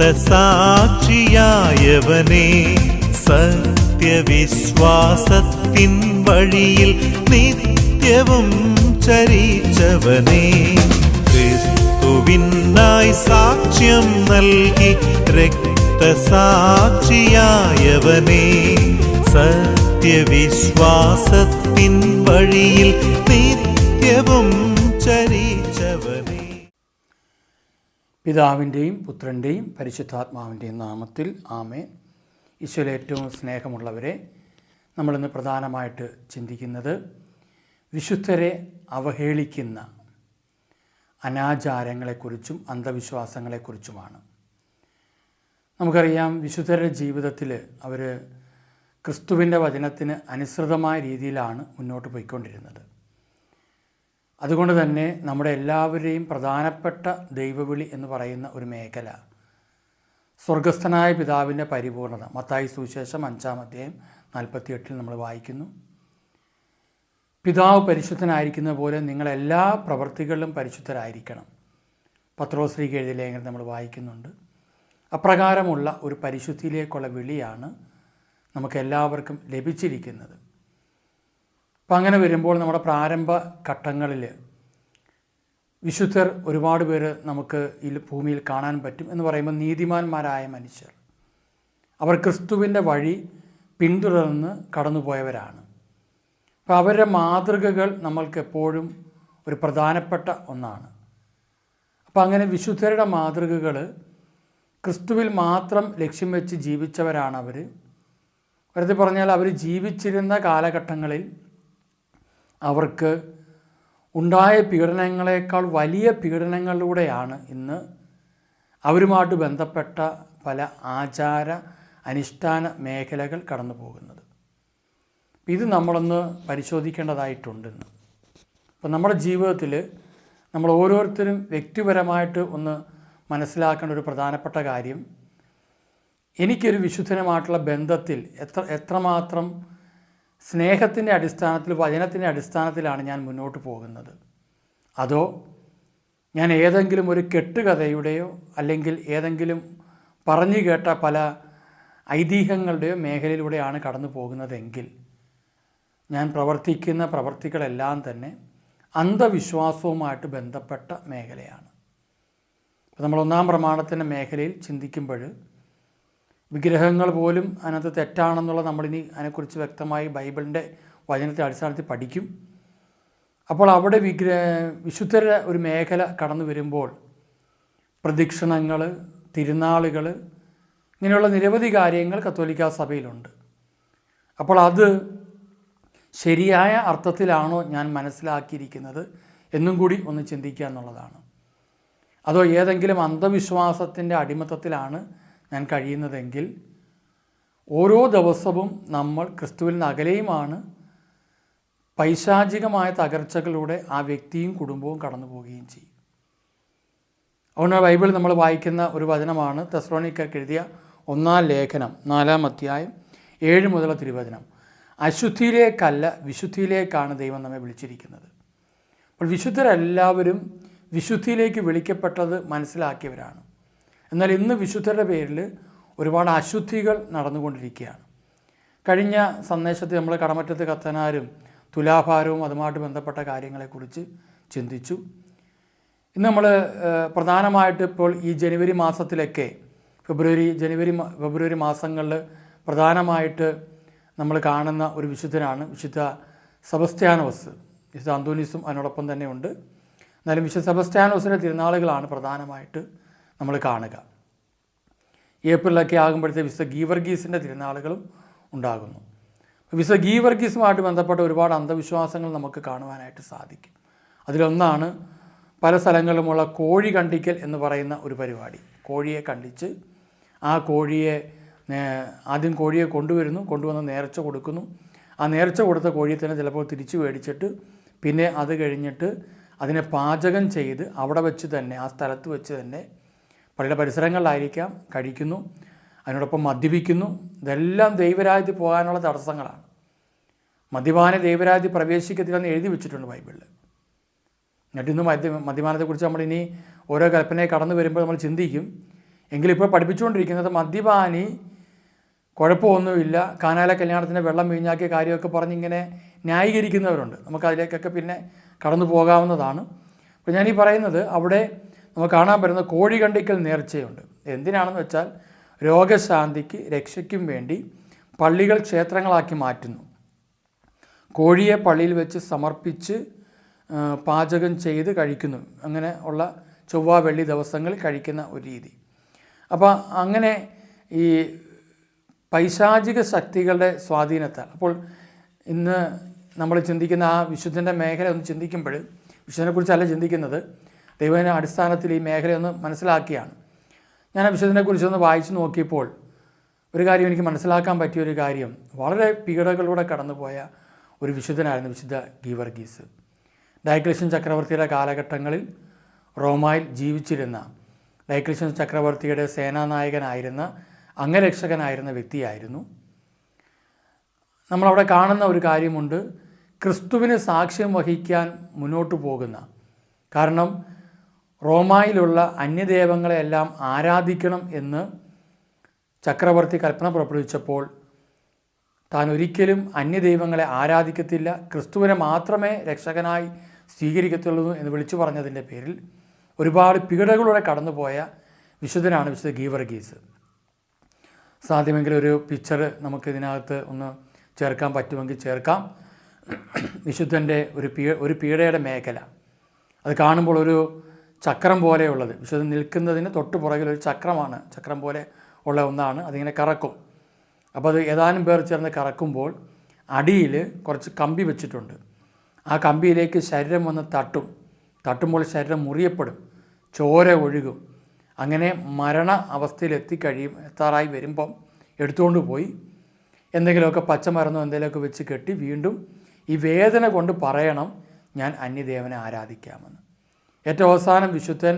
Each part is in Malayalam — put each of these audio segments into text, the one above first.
രക്തസാക്ഷിയായവനെ സത്യവിശ്വാസത്തിൻ വഴിയിൽ നിത്യവും ചരിച്ചവനെ ക്രിസ്തുവിനായി സാക്ഷ്യം നൽകി രക്തസാക്ഷിയായവനെ സത്യവിശ്വാസത്തിൻ വഴിയിൽ നിത്യവും ചരിച്ചവനെ പിതാവിന്റെയും പുത്രന്റെയും പരിശുദ്ധാത്മാവിന്റെയും നാമത്തിൽ ആമേ ഈശ്വര ഏറ്റവും സ്നേഹമുള്ളവരെ നമ്മളിന്ന് പ്രധാനമായിട്ട് ചിന്തിക്കുന്നത് വിശുദ്ധരെ അവഹേളിക്കുന്ന അനാചാരങ്ങളെക്കുറിച്ചും അന്ധവിശ്വാസങ്ങളെക്കുറിച്ചുമാണ്. നമുക്കറിയാം വിശുദ്ധരുടെ ജീവിതത്തിൽ അവർ ക്രിസ്തുവിന്റെ വചനത്തിന് അനുസൃതമായ രീതിയിലാണ് മുന്നോട്ട് പോയിക്കൊണ്ടിരുന്നത്. അതുകൊണ്ട് തന്നെ നമ്മുടെ എല്ലാവരുടെയും പ്രധാനപ്പെട്ട ദൈവവിളി എന്ന് പറയുന്ന ഒരു മേഖല. സ്വർഗസ്ഥനായ പിതാവിന്റെ പരിപൂർണത. മത്തായി സുവിശേഷം അഞ്ചാം അധ്യായം നാൽപ്പത്തിയെട്ടിൽ നമ്മൾ വായിക്കുന്നു. പിതാവ് പരിശുദ്ധനായിരിക്കുന്ന പോലെ നിങ്ങളെല്ലാ പ്രവൃത്തികളിലും പരിശുദ്ധരായിരിക്കണം. പത്രോശ്രീക്ക് എഴുതിയ ലേഖനം നമ്മൾ വായിക്കുന്നുണ്ട്. അപ്രകാരമുള്ള ഒരു പരിശുദ്ധിയിലേക്കുള്ള വിളിയാണ് നമുക്ക് എല്ലാവർക്കും ലഭിച്ചിരിക്കുന്നത്. അപ്പം അങ്ങനെ വരുമ്പോൾ നമ്മുടെ പ്രാരംഭ ഘട്ടങ്ങളിൽ വിശുദ്ധർ ഒരുപാട് പേര് നമുക്ക് ഈ ഭൂമിയിൽ കാണാൻ പറ്റും എന്ന് പറയുമ്പോൾ നീതിമാന്മാരായ മനുഷ്യർ. അവർ ക്രിസ്തുവിന്റെ വഴി പിന്തുടർന്ന് കടന്നുപോയവരാണ്. അപ്പോൾ അവരുടെ മാതൃകകൾ നമ്മൾക്ക് എപ്പോഴും ഒരു പ്രധാനപ്പെട്ട ഒന്നാണ്. അപ്പോൾ അങ്ങനെ വിശുദ്ധരുടെ മാതൃകകൾ ക്രിസ്തുവിൽ മാത്രം ലക്ഷ്യം വെച്ച് ജീവിച്ചവരാണ് അവർ വെറുതെ പറഞ്ഞാൽ അവർ ജീവിച്ചിരുന്ന കാലഘട്ടങ്ങളിൽ അവർക്ക് ഉണ്ടായ പീഡനങ്ങളെക്കാൾ വലിയ പീഡനങ്ങളിലൂടെയാണ് ഇന്ന് അവരുമായിട്ട് ബന്ധപ്പെട്ട പല ആചാര അനുഷ്ഠാന മേഖലകൾ കടന്നു പോകുന്നത്. ഇത് നമ്മളൊന്ന് പരിശോധിക്കേണ്ടതായിട്ടുണ്ടെന്ന് അപ്പം നമ്മുടെ ജീവിതത്തിൽ നമ്മൾ ഓരോരുത്തരും വ്യക്തിപരമായിട്ട് ഒന്ന് മനസ്സിലാക്കേണ്ട ഒരു പ്രധാനപ്പെട്ട കാര്യം എനിക്കൊരു വിശുദ്ധനുമായിട്ടുള്ള ബന്ധത്തിൽ എത്ര എത്രമാത്രം സ്നേഹത്തിന്റെ അടിസ്ഥാനത്തിൽ വചനത്തിന്റെ അടിസ്ഥാനത്തിലാണ് ഞാൻ മുന്നോട്ട് പോകുന്നത്. അതോ ഞാൻ ഏതെങ്കിലും ഒരു കെട്ടുകഥയുടെയോ അല്ലെങ്കിൽ ഏതെങ്കിലും പറഞ്ഞു കേട്ട പല ഐതിഹ്യങ്ങളുടെയോ മേഖലയിലൂടെയാണ് കടന്നു പോകുന്നതെങ്കിൽ ഞാൻ പ്രവർത്തിക്കുന്ന പ്രവർത്തികളെല്ലാം തന്നെ അന്ധവിശ്വാസവുമായിട്ട് ബന്ധപ്പെട്ട മേഖലയാണ്. നമ്മൾ ഒന്നാം പ്രമാണത്തിന്റെ മേഖലയിൽ ചിന്തിക്കുമ്പോൾ വിഗ്രഹങ്ങൾ പോലും അതിനകത്ത് തെറ്റാണെന്നുള്ള നമ്മളിനി അതിനെക്കുറിച്ച് വ്യക്തമായി ബൈബിളിന്റെ വചനത്തെ അടിസ്ഥാനത്തിൽ പഠിക്കും. അപ്പോൾ അവിടെ വിഗ്രഹ വിശുദ്ധരുടെ ഒരു മേഖല കടന്നു വരുമ്പോൾ പ്രദക്ഷിണങ്ങൾ തിരുനാളുകൾ ഇങ്ങനെയുള്ള നിരവധി കാര്യങ്ങൾ കത്തോലിക്ക സഭയിലുണ്ട്. അപ്പോൾ അത് ശരിയായ അർത്ഥത്തിലാണോ ഞാൻ മനസ്സിലാക്കിയിരിക്കുന്നത് എന്നും കൂടി ഒന്ന് ചിന്തിക്കുക എന്നുള്ളതാണ്. അതോ ഏതെങ്കിലും അന്ധവിശ്വാസത്തിന്റെ അടിമത്തത്തിലാണ് ഞാൻ കഴിയുന്നതെങ്കിൽ ഓരോ ദിവസവും നമ്മൾ ക്രിസ്തുവിൽ നിന്ന് അകലെയുമാണ് പൈശാചികമായ തകർച്ചകളിലൂടെ ആ വ്യക്തിയും കുടുംബവും കടന്നു പോവുകയും ചെയ്യും. അതുകൊണ്ട് ബൈബിൾ നമ്മൾ വായിക്കുന്ന ഒരു വചനമാണ് തെസ്രോണിക്കർക്ക് എഴുതിയ ഒന്നാം ലേഖനം നാലാം അധ്യായം ഏഴ് മുതലുള്ള തിരുവചനം അശുദ്ധിയിലേക്കല്ല വിശുദ്ധിയിലേക്കാണ് ദൈവം നമ്മെ വിളിച്ചിരിക്കുന്നത്. അപ്പോൾ വിശുദ്ധരെല്ലാവരും വിശുദ്ധിയിലേക്ക് വിളിക്കപ്പെട്ടത് മനസ്സിലാക്കിയവരാണ്. എന്നാൽ ഇന്ന് വിശുദ്ധരുടെ പേരിൽ ഒരുപാട് അശുദ്ധികൾ നടന്നുകൊണ്ടിരിക്കുകയാണ്. കഴിഞ്ഞ സന്ദേശത്തിൽ നമ്മൾ കടമറ്റത്ത് കത്തനാരും തുലാഭാരവും അതുമായിട്ട് ബന്ധപ്പെട്ട കാര്യങ്ങളെക്കുറിച്ച് ചിന്തിച്ചു. ഇന്ന് നമ്മൾ പ്രധാനമായിട്ട് ഇപ്പോൾ ഈ ജനുവരി മാസത്തിലൊക്കെ ഫെബ്രുവരി ജനുവരി ഫെബ്രുവരി മാസങ്ങളിൽ പ്രധാനമായിട്ട് നമ്മൾ കാണുന്ന ഒരു വിശുദ്ധനാണ് വിശുദ്ധ സെബസ്ത്യാനോസ്. വിശുദ്ധ അന്തോനീസും അതിനോടൊപ്പം തന്നെയുണ്ട്. എന്നാലും വിശുദ്ധ സെബസ്ത്യാനോസിന്റെ തിരുനാളുകളാണ് പ്രധാനമായിട്ട് നമ്മൾ കാണുക. ഏപ്രിലൊക്കെ ആകുമ്പോഴത്തെ വിശുദ്ധ ഗീവർഗീസിന്റെ തിരുനാളുകളും ഉണ്ടാകുന്നു. വിശുദ്ധ ഗീവർഗീസുമായിട്ട് ബന്ധപ്പെട്ട ഒരുപാട് അന്ധവിശ്വാസങ്ങൾ നമുക്ക് കാണുവാനായിട്ട് സാധിക്കും. അതിലൊന്നാണ് പല സ്ഥലങ്ങളിലുമുള്ള കോഴി കണ്ടിക്കൽ എന്ന് പറയുന്ന ഒരു പരിപാടി. കോഴിയെ കണ്ടിച്ച് ആ കോഴിയെ ആദ്യം കോഴിയെ കൊണ്ടുവരുന്നു കൊണ്ടുവന്ന് നേർച്ച കൊടുക്കുന്നു. ആ നേർച്ച കൊടുത്ത കോഴിയെ തന്നെ ചിലപ്പോൾ തിരിച്ചു മേടിച്ചിട്ട് പിന്നെ അത് കഴിഞ്ഞിട്ട് അതിനെ പാചകം ചെയ്ത് അവിടെ വെച്ച് തന്നെ ആ സ്ഥലത്ത് വെച്ച് തന്നെ പള്ളിയുടെ പരിസരങ്ങളിലായിരിക്കാം കഴിക്കുന്നു അതിനോടൊപ്പം മദ്യപിക്കുന്നു. ഇതെല്ലാം ദൈവരാജ്യത്തിൽ പോകാനുള്ള തടസ്സങ്ങളാണ്. മദ്യപാന ദൈവരാജ്യത്തിൽ പ്രവേശിക്കത്തില്ലെന്ന് എഴുതി വെച്ചിട്ടുണ്ട് ബൈബിളിൽ എന്നിട്ട് ഇന്ന് മദ്യ മദ്യപാനത്തെക്കുറിച്ച് നമ്മൾ ഇനി ഓരോ കൽപ്പനയെ കടന്നു വരുമ്പോൾ നമ്മൾ ചിന്തിക്കും. എങ്കിലിപ്പോൾ പഠിപ്പിച്ചുകൊണ്ടിരിക്കുന്നത് മദ്യപാനി കുഴപ്പമൊന്നുമില്ല. കാനാല കല്യാണത്തിന് വെള്ളം വീഞ്ഞാക്കിയ കാര്യമൊക്കെ പറഞ്ഞിങ്ങനെ ന്യായീകരിക്കുന്നവരുണ്ട്. നമുക്കതിലേക്കൊക്കെ പിന്നെ കടന്നു പോകാവുന്നതാണ്. അപ്പോൾ ഞാനീ പറയുന്നത് അവിടെ നമുക്ക് കാണാൻ പറ്റുന്ന കോഴികണ്ടിക്കൽ നേർച്ചയുണ്ട്. എന്തിനാണെന്ന് വെച്ചാൽ രോഗശാന്തിക്ക് രക്ഷയ്ക്കും വേണ്ടി പള്ളികൾ ക്ഷേത്രങ്ങളാക്കി മാറ്റുന്നു. കോഴിയെ പള്ളിയിൽ വെച്ച് സമർപ്പിച്ച് പാചകം ചെയ്ത് കഴിക്കുന്നു. അങ്ങനെ ഉള്ള ചൊവ്വ വെള്ളി ദിവസങ്ങളിൽ കഴിക്കുന്ന ഒരു രീതി. അപ്പോൾ അങ്ങനെ ഈ പൈശാചിക ശക്തികളുടെ സ്വാധീനത്താൽ അപ്പോൾ ഇന്ന് നമ്മൾ ചിന്തിക്കുന്ന ആ വിശുദ്ധന്റെ മേഖല ഒന്ന് ചിന്തിക്കുമ്പോൾ വിശുദ്ധനെക്കുറിച്ചല്ല ചിന്തിക്കുന്നത് ദൈവത്തിന്റെ അടിസ്ഥാനത്തിൽ ഈ മേഖലയൊന്ന് മനസ്സിലാക്കിയാണ്. ഞാൻ ആ വിശുദ്ധനെക്കുറിച്ചൊന്ന് വായിച്ചു നോക്കിയപ്പോൾ ഒരു കാര്യം എനിക്ക് മനസ്സിലാക്കാൻ പറ്റിയ ഒരു കാര്യം. വളരെ പീഡകളിലൂടെ കടന്നുപോയ ഒരു വിശുദ്ധനായിരുന്നു വിശുദ്ധ ഗീവർഗീസ്. ഡയക്ലിഷൻ ചക്രവർത്തിയുടെ കാലഘട്ടങ്ങളിൽ റോമായിൽ ജീവിച്ചിരുന്ന ഡയക്ലിഷൻ ചക്രവർത്തിയുടെ സേനാനായകനായിരുന്ന അംഗരക്ഷകനായിരുന്ന വ്യക്തിയായിരുന്നു. നമ്മളവിടെ കാണുന്ന ഒരു കാര്യമുണ്ട്. ക്രിസ്തുവിന് സാക്ഷ്യം വഹിക്കാൻ മുന്നോട്ട് പോകുന്ന. കാരണം റോമായിലുള്ള അന്യദേവങ്ങളെല്ലാം ആരാധിക്കണം എന്ന് ചക്രവർത്തി കൽപ്പന പുറപ്പെടുവിച്ചപ്പോൾ താൻ ഒരിക്കലും അന്യദൈവങ്ങളെ ആരാധിക്കത്തില്ല ക്രിസ്തുവിനെ മാത്രമേ രക്ഷകനായി സ്വീകരിക്കത്തുള്ളൂ എന്ന് വിളിച്ചു പറഞ്ഞതിന്റെ പേരിൽ ഒരുപാട് പീഡകളിലൂടെ കടന്നുപോയ വിശുദ്ധനാണ് വിശുദ്ധ ഗീവർഗീസ്. സാധ്യമെങ്കിൽ ഒരു പിക്ചർ നമുക്ക് ഇതിനകത്ത് ഒന്ന് ചേർക്കാൻ പറ്റുമെങ്കിൽ ചേർക്കാം. വിശുദ്ധന്റെ ഒരു പീ ഒരു പീഡയുടെ മേഖല. അത് കാണുമ്പോൾ ഒരു ചക്രം പോലെയുള്ളത്. വിശുദ്ധൻ നിൽക്കുന്നതിന് തൊട്ട് പുറകിൽ ഒരു ചക്രമാണ്. ചക്രം പോലെ ഉള്ള ഒന്നാണ്. അതിങ്ങനെ കറക്കും. അപ്പോൾ അത് ഏതാനും പേർ ചേർന്ന് കറക്കുമ്പോൾ അടിയിൽ കുറച്ച് കമ്പി വെച്ചിട്ടുണ്ട്. ആ കമ്പിയിലേക്ക് ശരീരം വന്ന് തട്ടും. തട്ടുമ്പോൾ ശരീരം മുറിയപ്പെടും. ചോര ഒഴുകും. അങ്ങനെ മരണ അവസ്ഥയിൽ എത്തിക്കഴിയും എത്താറായി വരുമ്പം എടുത്തുകൊണ്ട് പോയി. എന്തെങ്കിലുമൊക്കെ പച്ചമരുന്നോ എന്തെങ്കിലുമൊക്കെ വെച്ച് കെട്ടി വീണ്ടും ഈ വേദന കൊണ്ട് പറയണം ഞാൻ അന്യദേവനെ ആരാധിക്കാമെന്ന്. ഏറ്റവും അവസാനം വിശുദ്ധൻ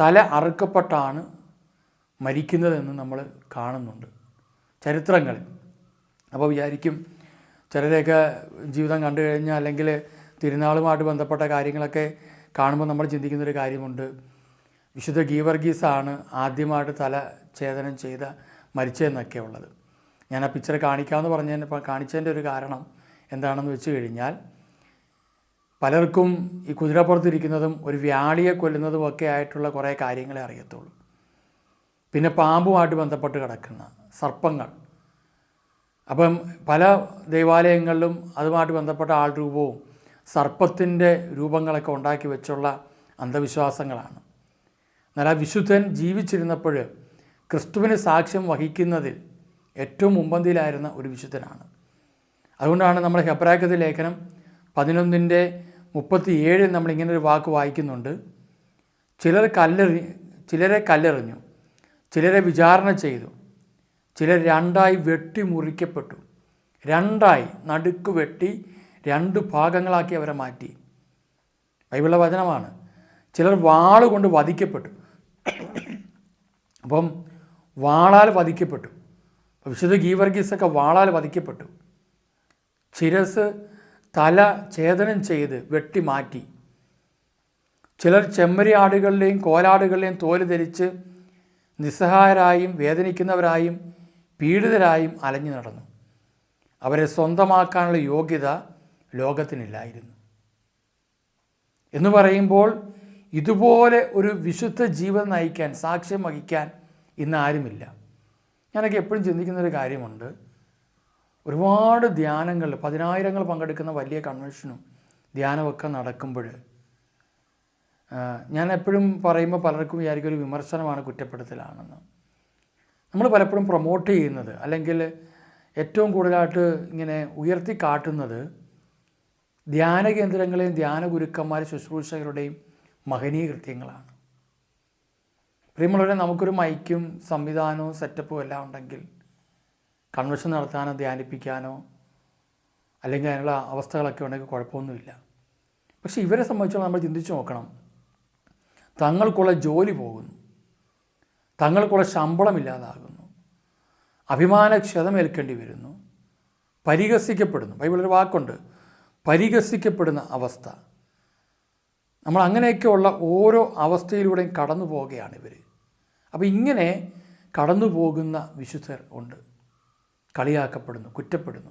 തല അറുക്കപ്പെട്ടാണ് മരിക്കുന്നതെന്ന് നമ്മൾ കാണുന്നുണ്ട്. ചരിത്രങ്ങളിൽ അപ്പോൾ വിചാരിക്കും ചിലരെയൊക്കെ ജീവിതം കണ്ടു കഴിഞ്ഞാൽ അല്ലെങ്കിൽ തിരുനാളുമായിട്ട് ബന്ധപ്പെട്ട കാര്യങ്ങളൊക്കെ കാണുമ്പോൾ നമ്മൾ ചിന്തിക്കുന്നൊരു കാര്യമുണ്ട്. വിശുദ്ധ ഗീവർഗീസാണ് ആദ്യമായിട്ട് തല ഛേദനം ചെയ്ത മരിച്ചതെന്നൊക്കെ ഉള്ളത്. ഞാൻ ആ പിക്ചർ കാണിക്കാമെന്ന് പറഞ്ഞതിന് കാണിച്ചതിന്റെ ഒരു കാരണം എന്താണെന്ന് വെച്ച് കഴിഞ്ഞാൽ പലർക്കും ഈ കുതിരപ്പുറത്തിരിക്കുന്നതും ഒരു വ്യാളിയെ കൊല്ലുന്നതും ഒക്കെ ആയിട്ടുള്ള കുറേ കാര്യങ്ങളെ അറിയത്തുള്ളൂ. പിന്നെ പാമ്പുമായിട്ട് ബന്ധപ്പെട്ട് കിടക്കുന്ന സർപ്പങ്ങൾ. അപ്പം പല ദേവാലയങ്ങളിലും അതുമായിട്ട് ബന്ധപ്പെട്ട ആൾ രൂപവും സർപ്പത്തിന്റെ രൂപങ്ങളൊക്കെ ഉണ്ടാക്കി വെച്ചുള്ള അന്ധവിശ്വാസങ്ങളാണ്. എന്നാൽ ആ വിശുദ്ധൻ ജീവിച്ചിരുന്നപ്പോൾ ക്രിസ്തുവിന് സാക്ഷ്യം വഹിക്കുന്നതിൽ ഏറ്റവും മുമ്പന്തിയിലായിരുന്ന ഒരു വിശുദ്ധനാണ്. അതുകൊണ്ടാണ് നമ്മുടെ ഹെബ്രാക്കത്തിൽ ലേഖനം പതിനൊന്നിന്റെ മുപ്പത്തി ഇങ്ങനെ ഒരു വാക്ക് വായിക്കുന്നുണ്ട്. ചിലർ കല്ലെറി ചിലരെ കല്ലെറിഞ്ഞു ചിലരെ വിചാരണ ചെയ്തു ചിലർ രണ്ടായി വെട്ടി മുറിക്കപ്പെട്ടു രണ്ടായി നടുക്ക് വെട്ടി രണ്ട് ഭാഗങ്ങളാക്കി അവരെ മാറ്റി. ബൈബിളിലെ വചനമാണ്. ചിലർ വാളുകൊണ്ട് വധിക്കപ്പെട്ടു. അപ്പം വാളാൽ വധിക്കപ്പെട്ടു. വിശുദ്ധ ഗീവർഗീസൊക്കെ വാളാൽ വധിക്കപ്പെട്ടു. ശിരസ് തല ഛേദനം ചെയ്ത് വെട്ടിമാറ്റി ചിലർ ചെമ്മരിയാടുകളുടെയും കോലാടുകളുടെയും തോൽ ധരിച്ച് നിസ്സഹായരായും വേദനിക്കുന്നവരായും പീഡിതരായും അലഞ്ഞു നടന്നു. അവരെ സ്വന്തമാക്കാനുള്ള യോഗ്യത ലോകത്തിനില്ലായിരുന്നു. എന്ന് പറയുമ്പോൾ ഇതുപോലെ ഒരു വിശുദ്ധ ജീവൻ നയിക്കാൻ സാക്ഷ്യം വഹിക്കാൻ ഇന്ന് ആരുമില്ല. ഞാനൊക്കെ എപ്പോഴും ചിന്തിക്കുന്നൊരു കാര്യമുണ്ട്. ഒരുപാട് ധ്യാനങ്ങൾ പതിനായിരങ്ങൾ പങ്കെടുക്കുന്ന വലിയ കൺവെൻഷനും ധ്യാനമൊക്കെ നടക്കുമ്പോൾ ഞാൻ എപ്പോഴും പറയുമ്പോൾ പലർക്കും വിചാരിക്കും ഒരു വിമർശനമാണ് കുറ്റപ്പെടുത്തലാണെന്ന്. നമ്മൾ പലപ്പോഴും പ്രൊമോട്ട് ചെയ്യുന്നത് അല്ലെങ്കിൽ ഏറ്റവും കൂടുതലായിട്ട് ഇങ്ങനെ ഉയർത്തി കാട്ടുന്നത് ധ്യാന കേന്ദ്രങ്ങളെയും ധ്യാന ഗുരുക്കന്മാർ ശുശ്രൂഷകരുടെയും മഹനീയ കൃത്യങ്ങളാണ് പ്രിയമുള്ളവരെ നമുക്കൊരു മൈക്കും സംവിധാനവും സെറ്റപ്പും എല്ലാം ഉണ്ടെങ്കിൽ കൺവെൻഷൻ നടത്താനോ ധ്യാനിപ്പിക്കാനോ അല്ലെങ്കിൽ അതിനുള്ള അവസ്ഥകളൊക്കെ ഉണ്ടെങ്കിൽ കുഴപ്പമൊന്നുമില്ല. പക്ഷേ ഇവരെ സംബന്ധിച്ചോളം നമ്മൾ ചിന്തിച്ചു നോക്കണം. തങ്ങൾക്കുള്ള ജോലി പോകുന്നു. തങ്ങൾക്കുള്ള ശമ്പളം ഇല്ലാതാകുന്നു. അഭിമാനക്ഷതമേൽക്കേണ്ടി വരുന്നു. പരിഹസിക്കപ്പെടുന്നു. ബൈബിളൊരു വാക്കുണ്ട്. പരിഹസിക്കപ്പെടുന്ന അവസ്ഥ. നമ്മൾ അങ്ങനെയൊക്കെയുള്ള ഓരോ അവസ്ഥയിലൂടെയും കടന്നു പോവുകയാണ് ഇവർ അപ്പോൾ ഇങ്ങനെ കടന്നു പോകുന്ന വിശുദ്ധർ ഉണ്ട്. കളിയാക്കപ്പെടുന്നു കുറ്റപ്പെടുന്നു.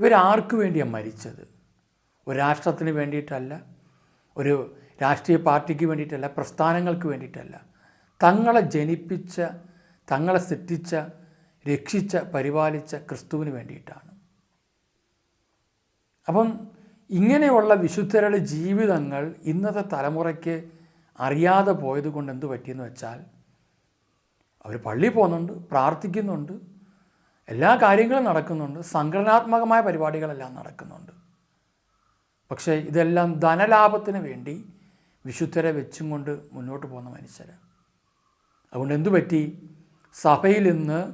ഇവരാർക്ക് വേണ്ടിയാണ് മരിച്ചത്? ഒരു രാഷ്ട്രത്തിന് വേണ്ടിയിട്ടല്ല ഒരു രാഷ്ട്രീയ പാർട്ടിക്ക് വേണ്ടിയിട്ടല്ല പ്രസ്ഥാനങ്ങൾക്ക് വേണ്ടിയിട്ടല്ല. തങ്ങളെ ജനിപ്പിച്ച തങ്ങളെ സൃഷ്ടിച്ച രക്ഷിച്ച പരിപാലിച്ച ക്രിസ്തുവിന് വേണ്ടിയിട്ടാണ്. അപ്പം ഇങ്ങനെയുള്ള വിശുദ്ധരുടെ ജീവിതങ്ങൾ ഇന്നത്തെ തലമുറയ്ക്ക് അറിയാതെ പോയത് കൊണ്ട് എന്ത് പറ്റിയെന്ന് വെച്ചാൽ അവർ പള്ളിയിൽ പോകുന്നുണ്ട് പ്രാർത്ഥിക്കുന്നുണ്ട് എല്ലാ കാര്യങ്ങളും നടക്കുന്നുണ്ട്. സംഘടനാത്മകമായ പരിപാടികളെല്ലാം നടക്കുന്നുണ്ട്. പക്ഷേ ഇതെല്ലാം ധനലാഭത്തിന് വേണ്ടി വിശുദ്ധരെ വെച്ചും കൊണ്ട് മുന്നോട്ട് പോകുന്ന മനുഷ്യർ അതുകൊണ്ട് എന്തു പറ്റി? സഭയിൽ ഇന്ന്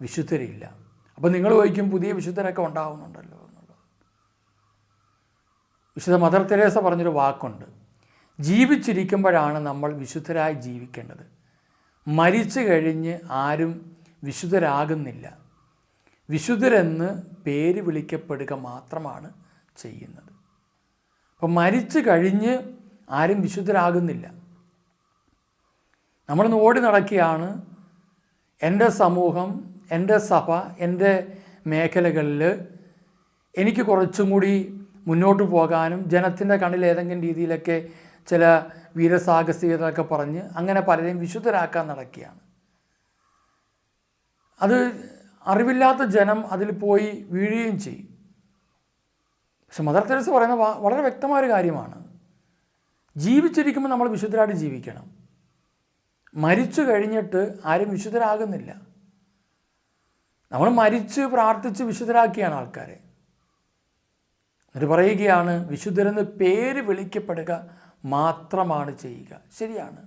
വിശുദ്ധരില്ല. അപ്പോൾ നിങ്ങൾ ചോദിക്കും പുതിയ വിശുദ്ധരൊക്കെ ഉണ്ടാവുന്നുണ്ടല്ലോ എന്നുള്ളത്. വിശുദ്ധ മദർ തെരേസ പറഞ്ഞൊരു വാക്കുണ്ട്. ജീവിച്ചിരിക്കുമ്പോഴാണ് നമ്മൾ വിശുദ്ധരായി ജീവിക്കേണ്ടത്. മരിച്ചു കഴിഞ്ഞ് ആരും വിശുദ്ധരാകുന്നില്ല. വിശുദ്ധരെന്ന് പേര് വിളിക്കപ്പെടുക മാത്രമാണ് ചെയ്യുന്നത്. അപ്പം മരിച്ചു കഴിഞ്ഞ് ആരും വിശുദ്ധരാകുന്നില്ല. നമ്മളിന്ന് ഓടി നടക്കുകയാണ്. എന്റെ സമൂഹം എന്റെ സഭ എന്റെ മേഖലകളിൽ എനിക്ക് കുറച്ചും കൂടി മുന്നോട്ട് പോകാനും ജനത്തിന്റെ കണ്ണിൽ ഏതെങ്കിലും രീതിയിലൊക്കെ ചില വീരസാഹസികതയൊക്കെ പറഞ്ഞ് അങ്ങനെ പലരെയും വിശുദ്ധരാക്കാൻ നടക്കുകയാണ്. അത് അറിവില്ലാത്ത ജനം അതിൽ പോയി വീഴുകയും ചെയ്യും. പക്ഷെ മദർ തെരേസ പറയുന്ന വളരെ വ്യക്തമായ ഒരു കാര്യമാണ്. ജീവിച്ചിരിക്കുമ്പോൾ നമ്മൾ വിശുദ്ധരായിട്ട് ജീവിക്കണം. മരിച്ചു കഴിഞ്ഞിട്ട് ആരും വിശുദ്ധരാകുന്നില്ല. നമ്മൾ മരിച്ച് പ്രാർത്ഥിച്ച് വിശുദ്ധരാക്കിയാണ് ആൾക്കാരെ. എന്നിട്ട് പറയുകയാണ് വിശുദ്ധരെന്ന് പേര് വിളിക്കപ്പെടുക മാത്രമാണ് ചെയ്യുക. ശരിയാണ്.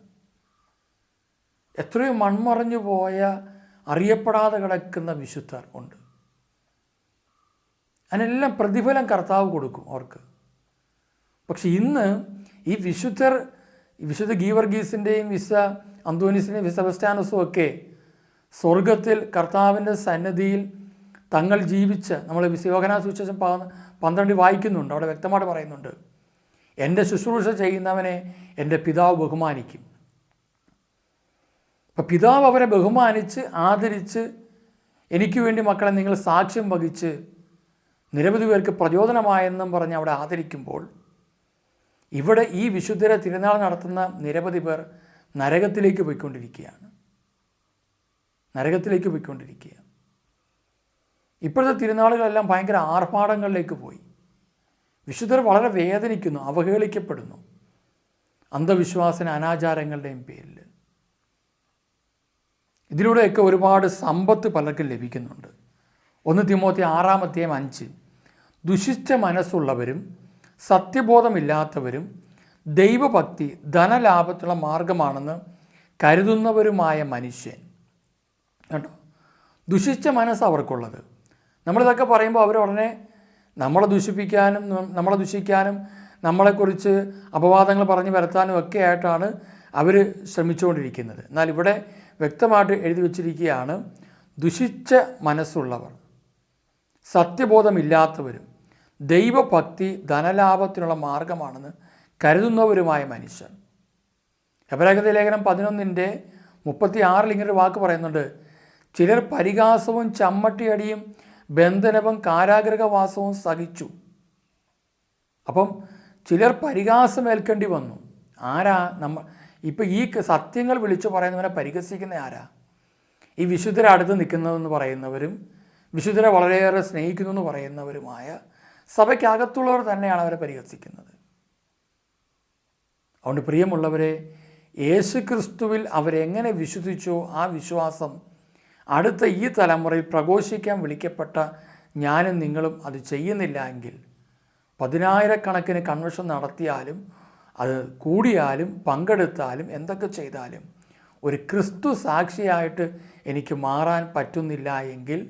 എത്രയോ മൺമറഞ്ഞു പോയ അറിയപ്പെടാതെ കിടക്കുന്ന വിശുദ്ധർ ഉണ്ട്. അതിനെല്ലാം പ്രതിഫലം കർത്താവ് കൊടുക്കും അവർക്ക്. പക്ഷെ ഇന്ന് ഈ വിശുദ്ധർ വിശുദ്ധ ഗീവർഗീസിന്റെയും വിശ അന്തോനീസിന്റെയും വിസബസ്റ്റാനസും ഒക്കെ സ്വർഗത്തിൽ കർത്താവിന്റെ സന്നദ്ധിയിൽ തങ്ങൾ ജീവിച്ച് നമ്മൾ വിശയോഹന സുവിശേഷം പന്ത്രണ്ട് വായിക്കുന്നുണ്ട് അവിടെ വ്യക്തമായിട്ട് പറയുന്നുണ്ട് എന്റെ ശുശ്രൂഷ ചെയ്യുന്നവനെ എന്റെ പിതാവ് ബഹുമാനിക്കും. അപ്പം പിതാവ് അവരെ ബഹുമാനിച്ച് ആദരിച്ച് എനിക്ക് വേണ്ടി മക്കളെ നിങ്ങൾ സാക്ഷ്യം വഹിച്ച് നിരവധി പേർക്ക് പ്രചോദനമായെന്നും പറഞ്ഞ് അവിടെ ആദരിക്കുമ്പോൾ ഇവിടെ ഈ വിശുദ്ധരെ തിരുനാൾ നടത്തുന്ന നിരവധി പേർ നരകത്തിലേക്ക് പോയിക്കൊണ്ടിരിക്കുകയാണ്. നരകത്തിലേക്ക് പോയിക്കൊണ്ടിരിക്കുക ഇപ്പോഴത്തെ തിരുനാളുകളെല്ലാം ഭയങ്കര ആർഭാടങ്ങളിലേക്ക് പോയി. വിശുദ്ധർ വളരെ വേദനിക്കുന്നു അവഹേളിക്കപ്പെടുന്നു. അന്ധവിശ്വാസന അനാചാരങ്ങളുടെയും പേരിൽ ഇതിലൂടെയൊക്കെ ഒരുപാട് സമ്പത്ത് പലർക്കും ലഭിക്കുന്നുണ്ട്. ഒന്ന് തിമോത്തി ആറാമത്തെയും അഞ്ച്. ദുഷിച്ച മനസ്സുള്ളവരും സത്യബോധമില്ലാത്തവരും ദൈവഭക്തി ധനലാഭത്തിലുള്ള മാർഗമാണെന്ന് കരുതുന്നവരുമായ മനുഷ്യൻ. കേട്ടോ ദുഷിച്ച മനസ്സ് അവർക്കുള്ളത്. നമ്മളിതൊക്കെ പറയുമ്പോൾ അവർ ഉടനെ നമ്മളെ ദുഷിപ്പിക്കാനും നമ്മളെ ദുഷിക്കാനും നമ്മളെക്കുറിച്ച് അപവാദങ്ങൾ പറഞ്ഞു വരുത്താനും ഒക്കെ ആയിട്ടാണ് അവർ ശ്രമിച്ചുകൊണ്ടിരിക്കുന്നത്. എന്നാൽ ഇവിടെ വ്യക്തമായിട്ട് എഴുതി വച്ചിരിക്കുകയാണ് ദുഷിച്ച മനസ്സുള്ളവർ സത്യബോധമില്ലാത്തവരും ദൈവഭക്തി ധനലാഭത്തിനുള്ള മാർഗമാണെന്ന് കരുതുന്നവരുമായ മനുഷ്യൻ. എബ്രാഹിക ലേഖനം പതിനൊന്നിന്റെ മുപ്പത്തി ആറിൽ ഇങ്ങനെ ഒരു വാക്ക് പറയുന്നുണ്ട് ചിലർ പരിഹാസവും ചമ്മട്ടിയടിയും ബന്ധനവും കാരാഗ്രഹവാസവും സഹിച്ചു. അപ്പം ചിലർ പരിഹാസമേൽക്കേണ്ടി വന്നു. ആരാ നമ്മ ഇപ്പം ഈ സത്യങ്ങൾ വിളിച്ചു പറയുന്നവനെ പരിഹസിക്കുന്ന ആരാ? ഈ വിശുദ്ധരെ അടുത്ത് നിൽക്കുന്നതെന്ന് പറയുന്നവരും വിശുദ്ധരെ വളരെയേറെ സ്നേഹിക്കുന്നു എന്ന് പറയുന്നവരുമായ സഭയ്ക്കകത്തുള്ളവർ തന്നെയാണ് അവരെ പരിഹസിക്കുന്നത്. അതുകൊണ്ട് പ്രിയമുള്ളവരെ യേശു ക്രിസ്തുവിൽ അവരെങ്ങനെ വിശ്വസിച്ചോ ആ വിശ്വാസം അടുത്ത ഈ തലമുറയിൽ പ്രഘോഷിക്കാൻ വിളിക്കപ്പെട്ട ഞാനും നിങ്ങളും അത് ചെയ്യുന്നില്ല എങ്കിൽ പതിനായിരക്കണക്കിന് കൺവെൻഷൻ നടത്തിയാലും അത് കൂടിയാലും പങ്കെടുത്താലും എന്തൊക്കെ ചെയ്താലും ഒരു ക്രിസ്തു സാക്ഷിയായിട്ട് എനിക്ക് മാറാൻ പറ്റുന്നില്ല എങ്കിൽ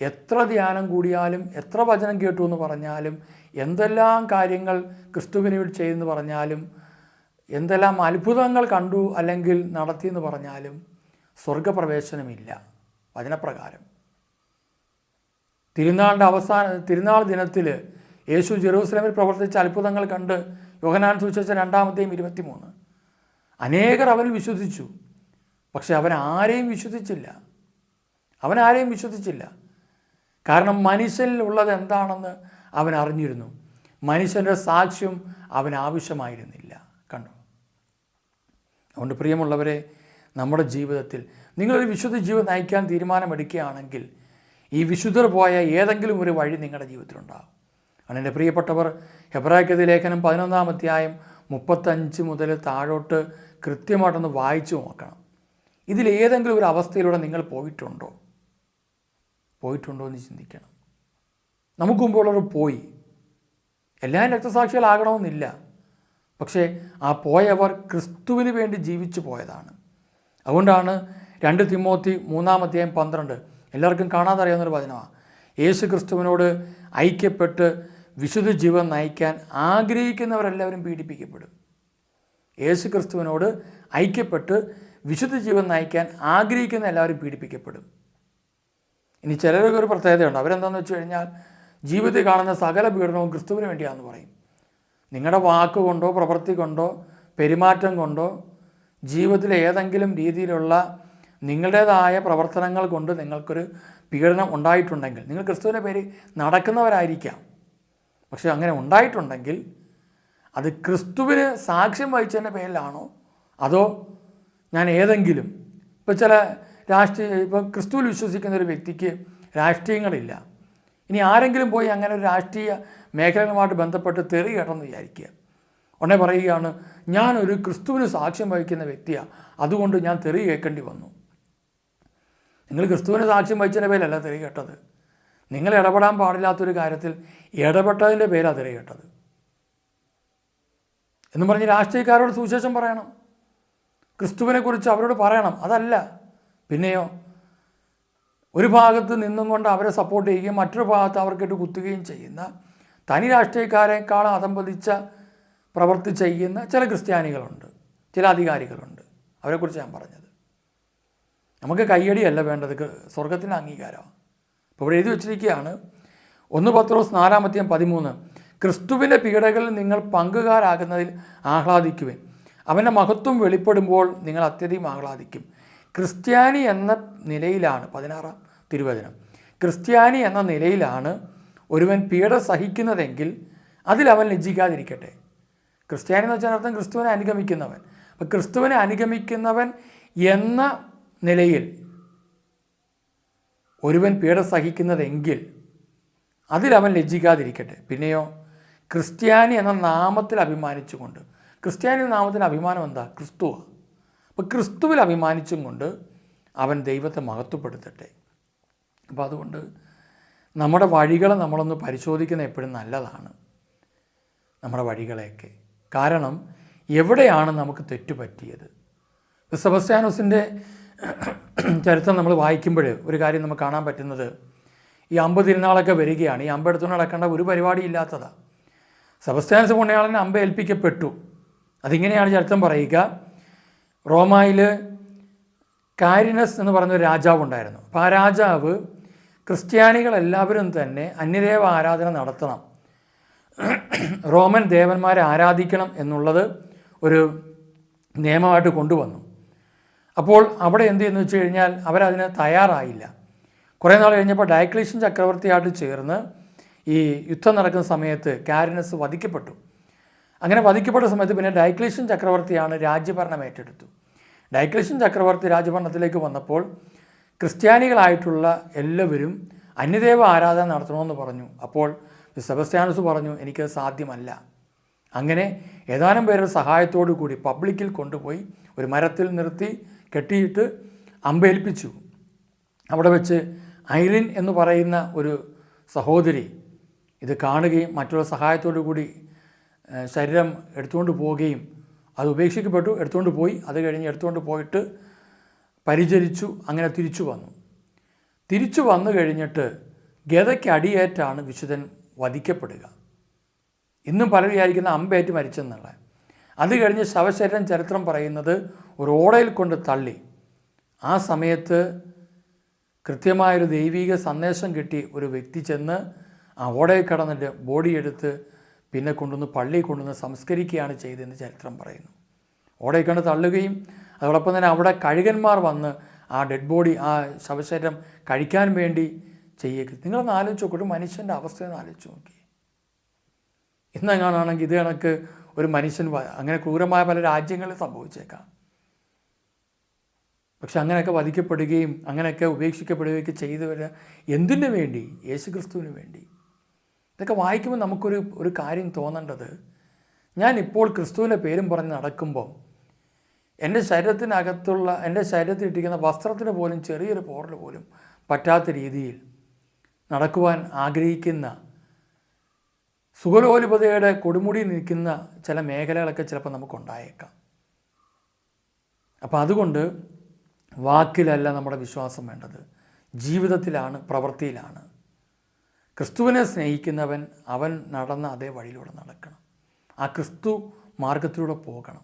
എത്ര ധ്യാനം കൂടിയാലും എത്ര വചനം കേട്ടു എന്ന് പറഞ്ഞാലും എന്തെല്ലാം കാര്യങ്ങൾ ക്രിസ്തുവിന് വേണ്ടി ചെയ്തെന്ന് പറഞ്ഞാലും എന്തെല്ലാം അത്ഭുതങ്ങൾ കണ്ടു അല്ലെങ്കിൽ നടത്തിയെന്ന് പറഞ്ഞാലും സ്വർഗപ്രവേശനമില്ല വചനപ്രകാരം. തിരുനാളിന്റെ അവസാന തിരുനാൾ ദിനത്തിൽ യേശു ജെറൂസലമിൽ പ്രവർത്തിച്ച അത്ഭുതങ്ങൾ കണ്ട് യോഹനാൻ സൂചിച്ച രണ്ടാമത്തെയും ഇരുപത്തിമൂന്ന്. അനേകർ അവനിൽ വിശ്വസിച്ചു പക്ഷെ അവൻ ആരെയും വിശ്വസിച്ചില്ല. അവൻ ആരെയും വിശ്വസിച്ചില്ല. കാരണം മനുഷ്യനിൽ ഉള്ളത് എന്താണെന്ന് അവൻ അറിഞ്ഞിരുന്നു. മനുഷ്യന്റെ സാക്ഷ്യം അവൻ ആവശ്യമായിരുന്നില്ല. കണ്ടു? അതുകൊണ്ട് പ്രിയമുള്ളവരെ നമ്മുടെ ജീവിതത്തിൽ നിങ്ങളൊരു വിശുദ്ധ ജീവിതം നയിക്കാൻ തീരുമാനമെടുക്കുകയാണെങ്കിൽ ഈ വിശുദ്ധർ പോയ ഏതെങ്കിലും ഒരു വഴി നിങ്ങളുടെ ജീവിതത്തിലുണ്ടാകും ആണ് എന്റെ പ്രിയപ്പെട്ടവർ. ഹെബ്രായ്ക്കതി ലേഖനം പതിനൊന്നാം അധ്യായം മുപ്പത്തഞ്ച് മുതൽ താഴോട്ട് കൃത്യമായിട്ടൊന്ന് വായിച്ചു നോക്കണം. ഇതിൽ ഏതെങ്കിലും ഒരു അവസ്ഥയിലൂടെ നിങ്ങൾ പോയിട്ടുണ്ടോ? പോയിട്ടുണ്ടോ എന്ന് ചിന്തിക്കണം. നമുക്ക് മുമ്പുള്ളവർ പോയി. എല്ലാവരും രക്തസാക്ഷികളാകണമെന്നില്ല. പക്ഷേ ആ പോയവർ ക്രിസ്തുവിന് വേണ്ടി ജീവിച്ചു പോയതാണ്. അതുകൊണ്ടാണ് രണ്ട് തിമോത്തി മൂന്നാം അധ്യായം പന്ത്രണ്ട്. എല്ലാവർക്കും കാണാതറിയാവുന്നൊരു വചനമാണ് യേശു ക്രിസ്തുവിനോട് ഐക്യപ്പെട്ട് വിശുദ്ധ ജീവൻ നയിക്കാൻ ആഗ്രഹിക്കുന്നവരെല്ലാവരും പീഡിപ്പിക്കപ്പെടും. യേശു ക്രിസ്തുവിനോട് ഐക്യപ്പെട്ട് വിശുദ്ധ ജീവൻ നയിക്കാൻ ആഗ്രഹിക്കുന്ന എല്ലാവരും പീഡിപ്പിക്കപ്പെടും. ഇനി ചിലരൊക്കെ ഒരു പ്രത്യേകതയുണ്ട്. അവരെന്താണെന്ന് വെച്ച് കഴിഞ്ഞാൽ ജീവിതത്തിൽ കാണുന്ന സകല പീഡനവും ക്രിസ്തുവിന് വേണ്ടിയാണെന്ന് പറയും. നിങ്ങളുടെ വാക്ക് കൊണ്ടോ പ്രവൃത്തി കൊണ്ടോ പെരുമാറ്റം കൊണ്ടോ ജീവിതത്തിലെ ഏതെങ്കിലും രീതിയിലുള്ള നിങ്ങളുടേതായ പ്രവർത്തനങ്ങൾ കൊണ്ട് നിങ്ങൾക്കൊരു പീഡനം ഉണ്ടായിട്ടുണ്ടെങ്കിൽ നിങ്ങൾ ക്രിസ്തുവിന്റെ പേര് നടക്കുന്നവരായിരിക്കാം. പക്ഷെ അങ്ങനെ ഉണ്ടായിട്ടുണ്ടെങ്കിൽ അത് ക്രിസ്തുവിന് സാക്ഷ്യം വഹിച്ചതിന്റെ പേരിലാണോ? അതോ ഞാൻ ഏതെങ്കിലും ഇപ്പോൾ ചില രാഷ്ട്രീയ ഇപ്പോൾ ക്രിസ്തുവിൽ വിശ്വസിക്കുന്ന ഒരു വ്യക്തിക്ക് രാഷ്ട്രീയങ്ങളില്ല. ഇനി ആരെങ്കിലും പോയി അങ്ങനെ ഒരു രാഷ്ട്രീയ മേഖലകളുമായിട്ട് ബന്ധപ്പെട്ട് തെറി കേട്ടെന്ന് വിചാരിക്കുക. ഉടനെ പറയുകയാണ് ഞാനൊരു ക്രിസ്തുവിന് സാക്ഷ്യം വഹിക്കുന്ന വ്യക്തിയാണ് അതുകൊണ്ട് ഞാൻ തെറി കേൾക്കേണ്ടി വന്നു. നിങ്ങൾ ക്രിസ്തുവിന് സാക്ഷ്യം വഹിച്ചതിന്റെ പേരല്ല തെറി കേട്ടത്. നിങ്ങൾ ഇടപെടാൻ പാടില്ലാത്തൊരു കാര്യത്തിൽ ഇടപെട്ടതിന്റെ പേരാണ് അതിരെ കേട്ടത്. എന്ന് പറഞ്ഞ് രാഷ്ട്രീയക്കാരോട് സുവിശേഷം പറയണം. ക്രിസ്തുവിനെക്കുറിച്ച് അവരോട് പറയണം. അതല്ല. പിന്നെയോ ഒരു ഭാഗത്ത് നിന്നും കൊണ്ട് അവരെ സപ്പോർട്ട് ചെയ്യുകയും മറ്റൊരു ഭാഗത്ത് അവർക്കിട്ട് കുത്തുകയും ചെയ്യുന്ന തനി രാഷ്ട്രീയക്കാരെക്കാളും അതമ്പതിച്ച പ്രവൃത്തി ചെയ്യുന്ന ചില ക്രിസ്ത്യാനികളുണ്ട്. ചില അധികാരികളുണ്ട്. അവരെക്കുറിച്ച് ഞാൻ പറഞ്ഞത്. നമുക്ക് കയ്യടിയല്ല വേണ്ടത്. സ്വർഗത്തിന്റെ അംഗീകാരമാണ്. അപ്പോൾ ഇവിടെ എഴുതി വച്ചിരിക്കുകയാണ്. ഒന്ന് പത്രോസ് നാലാമത്തെയും പതിമൂന്ന്. ക്രിസ്തുവിന്റെ പീഡകളിൽ നിങ്ങൾ പങ്കുകാരാകുന്നതിൽ ആഹ്ലാദിക്കുവിൻ. അവന്റെ മഹത്വം വെളിപ്പെടുമ്പോൾ നിങ്ങൾ അത്യധികം ആഹ്ലാദിക്കും. ക്രിസ്ത്യാനി എന്ന നിലയിലാണ് പതിനാറാം തിരുവചനം. ക്രിസ്ത്യാനി എന്ന നിലയിലാണ് ഒരുവൻ പീഡ സഹിക്കുന്നതെങ്കിൽ അതിൽ അവൻ ലജ്ജിക്കാതിരിക്കട്ടെ. ക്രിസ്ത്യാനി എന്ന് വെച്ചാൽ അർത്ഥം ക്രിസ്തുവിനെ അനുഗമിക്കുന്നവൻ. അപ്പം ക്രിസ്തുവിനെ അനുഗമിക്കുന്നവൻ എന്ന നിലയിൽ ഒരുവൻ പീഡ സഹിക്കുന്നതെങ്കിൽ അതിലവൻ ലജ്ജിക്കാതിരിക്കട്ടെ. പിന്നെയോ ക്രിസ്ത്യാനി എന്ന നാമത്തിൽ അഭിമാനിച്ചുകൊണ്ട് ക്രിസ്ത്യാനി നാമത്തിന് അഭിമാനം എന്താ? ക്രിസ്തുവ. അപ്പോൾ ക്രിസ്തുവിൽ അഭിമാനിച്ചും കൊണ്ട് അവൻ ദൈവത്തെ മഹത്വപ്പെടുത്തട്ടെ. അപ്പോൾ അതുകൊണ്ട് നമ്മുടെ വഴികളെ നമ്മളൊന്ന് പരിശോധിക്കുന്നത് എപ്പോഴും നല്ലതാണ് നമ്മുടെ വഴികളെയൊക്കെ. കാരണം എവിടെയാണ് നമുക്ക് തെറ്റുപറ്റിയത്? സെബസ്ത്യാനോസിന്റെ ചരിത്രം നമ്മൾ വായിക്കുമ്പോൾ ഒരു കാര്യം നമുക്ക് കാണാൻ പറ്റുന്നത് ഈ അമ്പ് തിരുനാളൊക്കെ വരികയാണ്. ഈ അമ്പെടുത്തു നടക്കേണ്ട ഒരു പരിപാടി ഇല്ലാത്തതാണ് സബസ്റ്റാൻസ് പുണ്യാളന് അമ്പ ഏൽപ്പിക്കപ്പെട്ടു. അതിങ്ങനെയാണ് ചരിത്രം പറയുക. റോമായിൽ കാരിനസ് എന്ന് ഒരു രാജാവ് ഉണ്ടായിരുന്നു. അപ്പോൾ ആ രാജാവ് ക്രിസ്ത്യാനികളെല്ലാവരും തന്നെ അന്യദേവ ആരാധന നടത്തണം. റോമൻ ദേവന്മാരെ ആരാധിക്കണം എന്നുള്ളത് ഒരു നിയമമായിട്ട് കൊണ്ടുവന്നു. അപ്പോൾ അവിടെ എന്ത് ചെയ്യുന്നു വെച്ച് കഴിഞ്ഞാൽ അവരതിന് തയ്യാറായില്ല. കുറേ നാൾ കഴിഞ്ഞപ്പോൾ ഡയക്ലീഷ്യൻ ചക്രവർത്തിയായിട്ട് ചേർന്ന് ഈ യുദ്ധം നടക്കുന്ന സമയത്ത് കാരിനസ് വധിക്കപ്പെട്ടു. അങ്ങനെ വധിക്കപ്പെട്ട സമയത്ത് പിന്നെ ഡയക്ലേഷൻ ചക്രവർത്തിയാണ് രാജ്യഭരണം ഏറ്റെടുത്തു. ഡയക്ലേഷൻ ചക്രവർത്തി രാജ്യഭരണത്തിലേക്ക് വന്നപ്പോൾ ക്രിസ്ത്യാനികളായിട്ടുള്ള എല്ലാവരും അന്യദേവ ആരാധന നടത്തണമെന്ന് പറഞ്ഞു. അപ്പോൾ സെബസ്ത്യാനസ് പറഞ്ഞു എനിക്ക് സാധ്യമല്ല. അങ്ങനെ ഏതാനും പേരുടെ സഹായത്തോടു കൂടി പബ്ലിക്കിൽ കൊണ്ടുപോയി ഒരു മരത്തിൽ നിർത്തി കെട്ടിയിട്ട് അമ്പേൽപ്പിച്ചു. അവിടെ വെച്ച് ഐലിൻ എന്ന് പറയുന്ന ഒരു സഹോദരി ഇത് കാണുകയും മറ്റുള്ള സഹായത്തോടു കൂടി ശരീരം എടുത്തുകൊണ്ട് പോവുകയും അത് ഉപേക്ഷിക്കപ്പെട്ടു എടുത്തുകൊണ്ട് പോയി. അത് കഴിഞ്ഞ് എടുത്തുകൊണ്ട് പോയിട്ട് പരിചരിച്ചു അങ്ങനെ തിരിച്ചു വന്നു. തിരിച്ചു വന്നു കഴിഞ്ഞിട്ട് ഗതയ്ക്ക് അടിയേറ്റാണ് വിശുദ്ധൻ വധിക്കപ്പെടുക. ഇന്നും പലരും വിചാരിക്കുന്ന അമ്പേറ്റ് മരിച്ചെന്നുള്ള അത് കഴിഞ്ഞ് ശവശരീരം ചരിത്രം പറയുന്നത് ഒരു ഓടയിൽ കൊണ്ട് തള്ളി. ആ സമയത്ത് കൃത്യമായൊരു ദൈവിക സന്ദേശം കിട്ടി ഒരു വ്യക്തി ചെന്ന് ആ ഓടയിൽ കടന്നിട്ട് ബോഡി എടുത്ത് പിന്നെ കൊണ്ടുവന്ന് പള്ളിയിൽ കൊണ്ടുവന്ന് സംസ്കരിക്കുകയാണ് ചെയ്തതെന്ന് ചരിത്രം പറയുന്നു. ഓടയിൽ കണ്ട് തള്ളുകയും അതോടൊപ്പം തന്നെ അവിടെ കഴുകന്മാർ വന്ന് ആ ഡെഡ് ബോഡി ആ ശവശരീരം കഴിക്കാൻ വേണ്ടി ചെയ്യുക. നിങ്ങളൊന്ന് ആലോചിച്ച് നോക്കിയിട്ട് മനുഷ്യന്റെ അവസ്ഥയൊന്ന് ആലോചിച്ച് നോക്കി. ഇന്നെങ്ങാണാണെങ്കിൽ ഇത് കണക്ക് ഒരു മനുഷ്യൻ അങ്ങനെ ക്രൂരമായ പല രാജ്യങ്ങളിൽ സംഭവിച്ചേക്കാം. പക്ഷെ അങ്ങനെയൊക്കെ വധിക്കപ്പെടുകയും അങ്ങനെയൊക്കെ ഉപേക്ഷിക്കപ്പെടുകയൊക്കെ ചെയ്തവർ എന്തിനു വേണ്ടി? യേശുക്രിസ്തുവിന് വേണ്ടി. ഇതൊക്കെ വായിക്കുമ്പോൾ നമുക്കൊരു ഒരു കാര്യം തോന്നേണ്ടത് ഞാൻ ഇപ്പോൾ ക്രിസ്തുവിന്റെ പേരും പറഞ്ഞ് നടക്കുമ്പോൾ എന്റെ ശരീരത്തിനകത്തുള്ള എന്റെ ശരീരത്തിൽ ഇട്ടിരിക്കുന്ന വസ്ത്രത്തിന് പോലും ചെറിയൊരു പോറൽ പോലും പറ്റാത്ത രീതിയിൽ നടക്കുവാൻ ആഗ്രഹിക്കുന്ന സുഖലോലുപതയുടെ കൊടുമുടി നിൽക്കുന്ന ചില മേഖലകളൊക്കെ ചിലപ്പോൾ നമുക്കുണ്ടായേക്കാം. അപ്പോൾ അതുകൊണ്ട് വാക്കിലല്ല നമ്മുടെ വിശ്വാസം വേണ്ടത്. ജീവിതത്തിലാണ് പ്രവൃത്തിയിലാണ്. ക്രിസ്തുവിനെ സ്നേഹിക്കുന്നവൻ അവൻ നടന്ന അതേ വഴിയിലൂടെ നടക്കണം. ആ ക്രിസ്തു മാർഗത്തിലൂടെ പോകണം.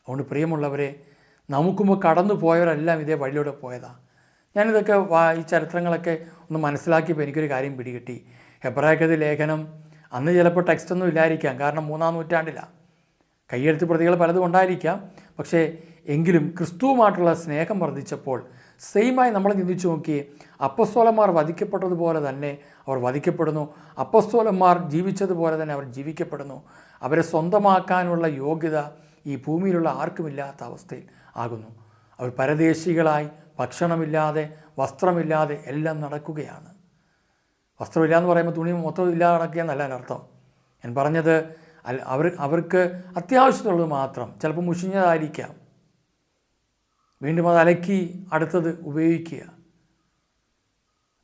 അതുകൊണ്ട് പ്രിയമുള്ളവരെ നമുക്കുമ്പോൾ കടന്നു പോയവരെല്ലാം ഇതേ വഴിയിലൂടെ പോയതാണ് ഞാനിതൊക്കെ ഈ ചരിത്രങ്ങളൊക്കെ ഒന്ന് മനസ്സിലാക്കിയപ്പോൾ എനിക്കൊരു കാര്യം പിടികിട്ടി. ഹെബ്രായക്കതി ലേഖനം അന്ന് ചിലപ്പോൾ ടെക്സ്റ്റ് ഒന്നും ഇല്ലായിരിക്കാം. കാരണം മൂന്നാം നൂറ്റാണ്ടിലാണ് കയ്യെഴുത്ത് പ്രതികൾ പലതും ഉണ്ടായിരിക്കാം. പക്ഷേ എങ്കിലും ക്രിസ്തുവുമായിട്ടുള്ള സ്നേഹം വർദ്ധിച്ചപ്പോൾ സെയിമായി നമ്മൾ ചിന്തിച്ചു നോക്കി അപ്പസ്തോലന്മാർ വധിക്കപ്പെട്ടതുപോലെ തന്നെ അവർ വധിക്കപ്പെടുന്നു. അപ്പസ്തോലന്മാർ ജീവിച്ചതുപോലെ തന്നെ അവർ ജീവിക്കപ്പെടുന്നു. അവരെ സ്വന്തമാക്കാനുള്ള യോഗ്യത ഈ ഭൂമിയിലുള്ള ആർക്കുമില്ലാത്ത അവസ്ഥയിൽ ആകുന്നു. അവർ പരദേശികളായി ഭക്ഷണമില്ലാതെ വസ്ത്രമില്ലാതെ എല്ലാം നടക്കുകയാണ്. വസ്ത്രമില്ല എന്ന് പറയുമ്പോൾ തുണി മൊത്തം ഇല്ലാതെ എന്നല്ല എന്റെ അർത്ഥം. ഞാൻ പറഞ്ഞത് അല്ല അവർ അവർക്ക് അത്യാവശ്യമുള്ളത് മാത്രം. ചിലപ്പോൾ മുഷിഞ്ഞതായിരിക്കാം. വീണ്ടും അത് അലക്കി അടുത്തത് ഉപയോഗിക്കുക.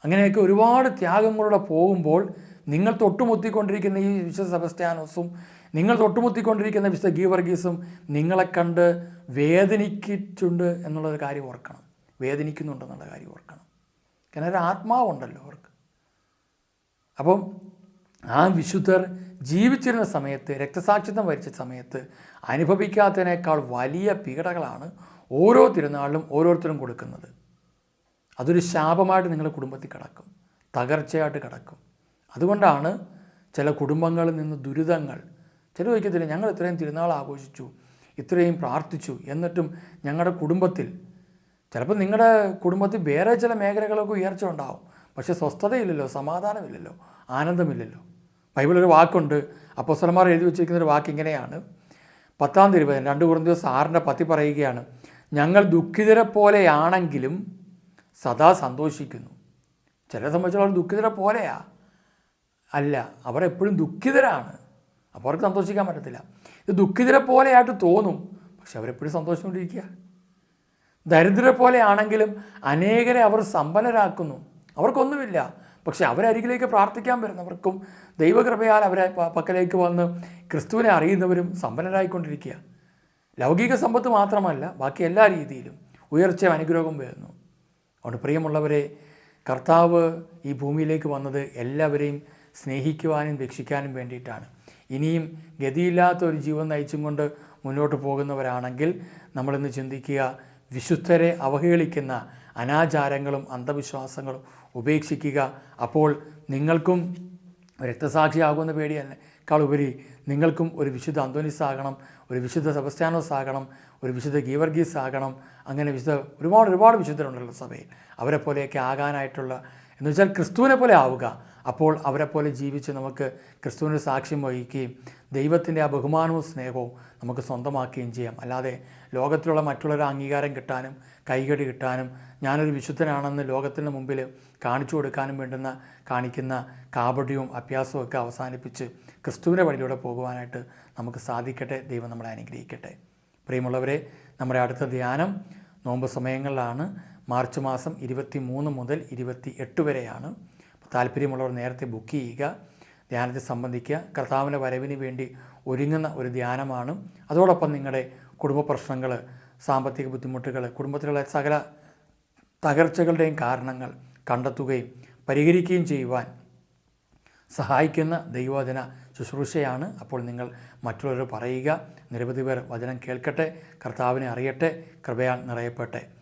അങ്ങനെയൊക്കെ ഒരുപാട് ത്യാഗങ്ങളുടെ പോകുമ്പോൾ നിങ്ങൾ തൊട്ടുമുത്തിക്കൊണ്ടിരിക്കുന്ന ഈ വിശുദ്ധ സെബസ്ത്യാനോസും നിങ്ങൾ തൊട്ടുമുത്തിക്കൊണ്ടിരിക്കുന്ന വിശുദ്ധ ഗീവർഗീസും നിങ്ങളെ കണ്ട് വേദനിക്കിട്ടുണ്ട് എന്നുള്ളൊരു കാര്യം ഓർക്കണം. വേദനിക്കുന്നുണ്ടെന്നുള്ള കാര്യം ഓർക്കണം. കാരണം ഒരു ആത്മാവുണ്ടല്ലോ അവർക്ക്. അപ്പം ആ വിശുദ്ധർ ജീവിച്ചിരുന്ന സമയത്ത് രക്തസാക്ഷിത്വം വരിച്ച സമയത്ത് അനുഭവിക്കാത്തതിനേക്കാൾ വലിയ പീഡകളാണ് ഓരോ തിരുനാളിലും ഓരോരുത്തരും കൊടുക്കുന്നത്. അതൊരു ശാപമായിട്ട് നിങ്ങളുടെ കുടുംബത്തിൽ കിടക്കും തകർച്ചയായിട്ട് കിടക്കും. അതുകൊണ്ടാണ് ചില കുടുംബങ്ങളിൽ നിന്ന് ദുരിതങ്ങൾ ചില വയ്ക്കത്തില്ല ഞങ്ങൾ ഇത്രയും തിരുനാൾ ആഘോഷിച്ചു ഇത്രയും പ്രാർത്ഥിച്ചു എന്നിട്ടും ഞങ്ങളുടെ കുടുംബത്തിൽ ചിലപ്പോൾ നിങ്ങളുടെ കുടുംബത്തിൽ വേറെ ചില മേഖലകളൊക്കെ ഉയർച്ച ഉണ്ടാവും. പക്ഷേ സ്വസ്ഥതയില്ലല്ലോ സമാധാനമില്ലല്ലോ ആനന്ദമില്ലല്ലോ. ബൈബിളൊരു വാക്കുണ്ട് അപ്പോസ്വലന്മാർ എഴുതി വെച്ചിരിക്കുന്ന ഒരു വാക്ക് ഇങ്ങനെയാണ്. പത്താം തിരുവചനം രണ്ട് കുറഞ്ഞ ദിവസം ആറിന്റെ പത്തി പറയുകയാണ് ഞങ്ങൾ ദുഃഖിതരെ പോലെയാണെങ്കിലും സദാ സന്തോഷിക്കുന്നു. ചിലരെ സംബന്ധിച്ചിടത്തോളം ദുഃഖിതരെ പോലെയാ. അല്ല അവർ എപ്പോഴും ദുഃഖിതരാണ്. അപ്പോൾ അവർക്ക് സന്തോഷിക്കാൻ പറ്റത്തില്ല. ഇത് ദുഃഖിതരെ പോലെയായിട്ട് തോന്നും പക്ഷെ അവരെപ്പോഴും സന്തോഷിച്ചുകൊണ്ടിരിക്കുക. ദരിദ്രരെ പോലെയാണെങ്കിലും അനേകരെ അവർ സമ്പന്നരാക്കുന്നു. അവർക്കൊന്നുമില്ല. പക്ഷെ അവരരികിലേക്ക് പ്രാർത്ഥിക്കാൻ വരുന്നവർക്കും ദൈവകൃപയാൽ അവരെ പക്കലേക്ക് വന്ന് ക്രിസ്തുവിനെ അറിയുന്നവരും സമ്പന്നരായിക്കൊണ്ടിരിക്കുക. ലൗകിക സമ്പത്ത് മാത്രമല്ല ബാക്കി എല്ലാ രീതിയിലും ഉയർച്ചയും അനുഗ്രഹവും വരുന്നു. അതുകൊണ്ട് പ്രിയമുള്ളവരെ കർത്താവ് ഈ ഭൂമിയിലേക്ക് വന്നത് എല്ലാവരെയും സ്നേഹിക്കുവാനും രക്ഷിക്കാനും വേണ്ടിയിട്ടാണ്. ഇനിയും ഗതിയില്ലാത്ത ഒരു ജീവൻ നയിച്ചും കൊണ്ട് മുന്നോട്ട് പോകുന്നവരാണെങ്കിൽ നമ്മളിന്ന് ചിന്തിക്കുക വിശുദ്ധരെ അവഹേളിക്കുന്ന അനാചാരങ്ങളും അന്ധവിശ്വാസങ്ങളും ഉപേക്ഷിക്കുക. അപ്പോൾ നിങ്ങൾക്കും രക്തസാക്ഷിയാകുന്ന പേടിയേക്കാൾ ഉപരി നിങ്ങൾക്കും ഒരു വിശുദ്ധ അന്തോനിസ് ആകണം ഒരു വിശുദ്ധ സെബസ്ത്യാനോസ് ആകണം ഒരു വിശുദ്ധ ഗീവർഗീസ് ആകണം. അങ്ങനെ വിശുദ്ധ ഒരുപാട് ഒരുപാട് വിശുദ്ധരുണ്ടല്ലോ സഭയിൽ. അവരെ പോലെയൊക്കെ ആകാനായിട്ടുള്ള എന്ന് വെച്ചാൽ ക്രിസ്തുവിനെ പോലെ ആവുക. അപ്പോൾ അവരെ പോലെ ജീവിച്ച് നമുക്ക് ക്രിസ്തുവിന് സാക്ഷ്യം വഹിക്കുകയും ദൈവത്തിന്റെ ആ ബഹുമാനവും സ്നേഹവും നമുക്ക് സ്വന്തമാക്കുകയും ചെയ്യാം. അല്ലാതെ ലോകത്തിലുള്ള മറ്റുള്ളവരെ അംഗീകാരം കിട്ടാനും കൈകടി കിട്ടാനും ഞാനൊരു വിശുദ്ധനാണെന്ന് ലോകത്തിന് മുമ്പിൽ കാണിച്ചു കൊടുക്കാനും വേണ്ടുന്ന കാണിക്കുന്ന കാപട്യവും അഭ്യാസവും ഒക്കെ അവസാനിപ്പിച്ച് ക്രിസ്തുവിന്റെ വഴിയിലൂടെ പോകുവാനായിട്ട് നമുക്ക് സാധിക്കട്ടെ. ദൈവം നമ്മളെ അനുഗ്രഹിക്കട്ടെ. പ്രിയമുള്ളവരെ നമ്മുടെ അടുത്ത ധ്യാനം നോമ്പ് സമയങ്ങളിലാണ്. മാർച്ച് മാസം ഇരുപത്തി മൂന്ന് മുതൽ ഇരുപത്തി എട്ട് വരെയാണ്. താല്പര്യമുള്ളവർ നേരത്തെ ബുക്ക് ചെയ്യുക ധ്യാനത്തെ സംബന്ധിക്കുക കർത്താവിന്റെ വരവിന് വേണ്ടി ഒരുങ്ങുന്ന ഒരു ധ്യാനമാണ്. അതോടൊപ്പം നിങ്ങളുടെ കുടുംബ പ്രശ്നങ്ങൾ സാമ്പത്തിക ബുദ്ധിമുട്ടുകൾ കുടുംബത്തിലുള്ള സകല തകർച്ചകളുടെയും കാരണങ്ങൾ കണ്ടെത്തുകയും പരിഹരിക്കുകയും ചെയ്യുവാൻ സഹായിക്കുന്ന ദൈവവചന ശുശ്രൂഷയാണ്. അപ്പോൾ നിങ്ങൾ മറ്റുള്ളവർ പറയുക. നിരവധി പേർ വചനം കേൾക്കട്ടെ കർത്താവിനെ അറിയട്ടെ കൃപയാൽ നിറയട്ടെ ആ,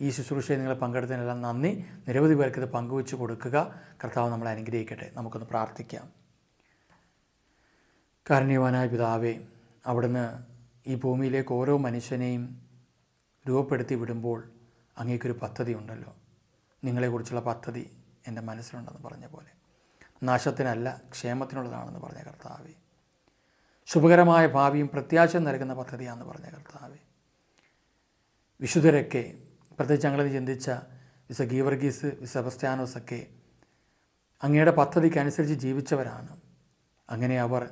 ഈ ശുശ്രൂഷയിൽ നിങ്ങൾ പങ്കെടുത്തതിനെല്ലാം നന്ദി. നിരവധി പേർക്ക് ഇത് പങ്കുവെച്ച് കൊടുക്കുക. കർത്താവ് നമ്മളെ അനുഗ്രഹിക്കട്ടെ. നമുക്കൊന്ന് പ്രാർത്ഥിക്കാം. കാരുണ്യവാനായ പിതാവേ അവിടുന്ന് ഈ ഭൂമിയിലേക്ക് ഓരോ മനുഷ്യനെയും രൂപപ്പെടുത്തി വിടുമ്പോൾ അങ്ങേക്കൊരു പദ്ധതി ഉണ്ടല്ലോ. നിങ്ങളെക്കുറിച്ചുള്ള പദ്ധതി എന്റെ മനസ്സിലുണ്ടെന്ന് പറഞ്ഞ പോലെ. നാശത്തിനല്ല ക്ഷേമത്തിനുള്ളതാണെന്ന് പറഞ്ഞ കർത്താവേ. ശുഭകരമായ ഭാവിയും പ്രത്യാശയും നൽകുന്ന പദ്ധതിയാണെന്ന് പറഞ്ഞ കർത്താവേ. വിശുദ്ധരൊക്കെ പ്രത്യേകിച്ച് ഞങ്ങളത് ചിന്തിച്ച വിസ ഗീവർഗീസ് സെബസ്ത്യാനോസൊക്കെ അങ്ങയുടെ പദ്ധതിക്കനുസരിച്ച് ജീവിച്ചവരാണ്. അങ്ങനെ അവർ